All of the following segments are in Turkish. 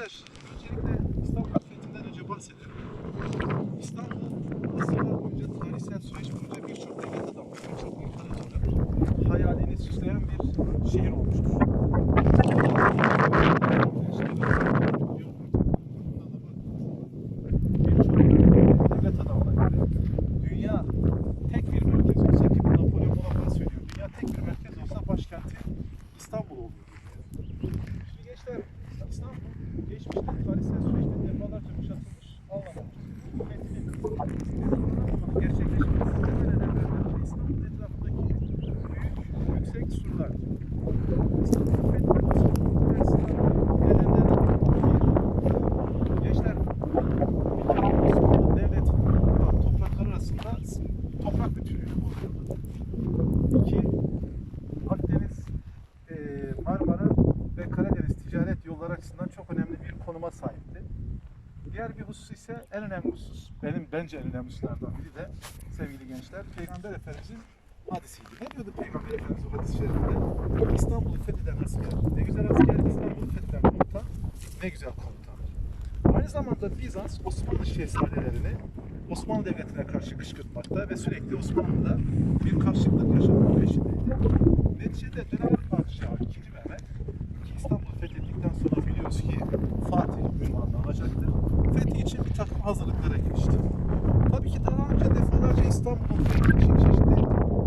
Gençler, öncelikle İstanbul Fethi'nden önce bahsedelim. İstanbul asırlar boyunca tarihsel süreç boyunca birçok devlet adamı, birçok imparatorun hayalini süsleyen bir şehir olmuştur. İstanbul geçmişte tarihsel süreçte defalarca kuşatılmış, ne zaman gerçekleşmesi temel nedenlerden biri İstanbul etrafındaki büyük, yüksek surlar. İstanbul fethinin nedenlerinden çok önemli bir konuma sahipti. Diğer bir husus ise en önemli husus, benim bence en önemli hususlardan biri de sevgili gençler, Peygamber Efendimizin hadisiydi. Ne diyordu Peygamber Efendimiz hadis-i şerifinde? İstanbul'u fetheden asker, ne güzel asker, İstanbul'u fetheden komutan, ne güzel komutan. Aynı zamanda Bizans Osmanlı şehzadelerini Osmanlı Devleti'ne karşı kışkırtmakta ve sürekli Osmanlı'da bir karşılıklık yaşamak peşindeydi. Neticede dönem padişahı 2. Mehmet ki İstanbul'u fethettikten sonra biliyoruz ki Fatih ünvanını alacaktır. Fethi için bir takım hazırlıklara girişti. Tabii ki daha önce defalarca İstanbul'un çeşitli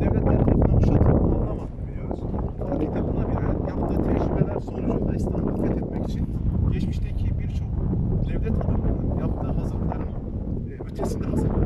devletler tarafından kuşatıldığını anlamadık biliyoruz. Fatih de buna binaen yaptığı tecrübeler sonucunda İstanbul'u fethetmek için geçmişteki birçok devlet adamlarının yaptığı hazırlıkların e, ötesinde hazırlıklar